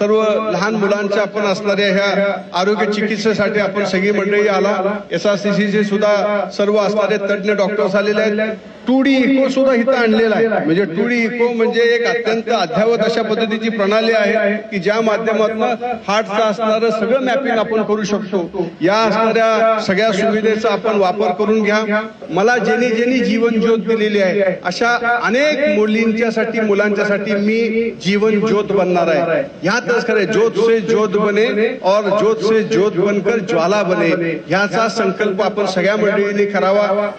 सर्व लहान मुलांच्या आपण असणाऱ्या ह्या आरोग्य चिकित्सेसाठी आपण सगळी मंडळी आला. एस आर सी सी सुद्धा सर्व असणारे तज्ज्ञ डॉक्टर्स आलेले आहेत. टू डी इको सुद्धा इथं आणलेला आहे. म्हणजे टू डी इको म्हणजे एक अत्यंत अद्यावत अशा पद्धतीची प्रणाली आहे की ज्या माध्यमातून हार्टचं असणारं सगळं मॅपिंग आपण करू शकतो. या असणाऱ्या सगळ्या सुविधेचा आपण वापर करून घ्या. मला ज्यांनी ज्यांनी जीवन ज्योत दिलेली आहे अशा अनेक मुलींच्यासाठी मुलांच्यासाठी मी जीवन ज्योत बनणार आहे. ह्यातच खरे ज्योत से ज्योत बने और ज्योत से ज्योत बनकर ज्वाला बने. ह्याचा संकल्प आपण सगळ्या मंडळींनी करावा.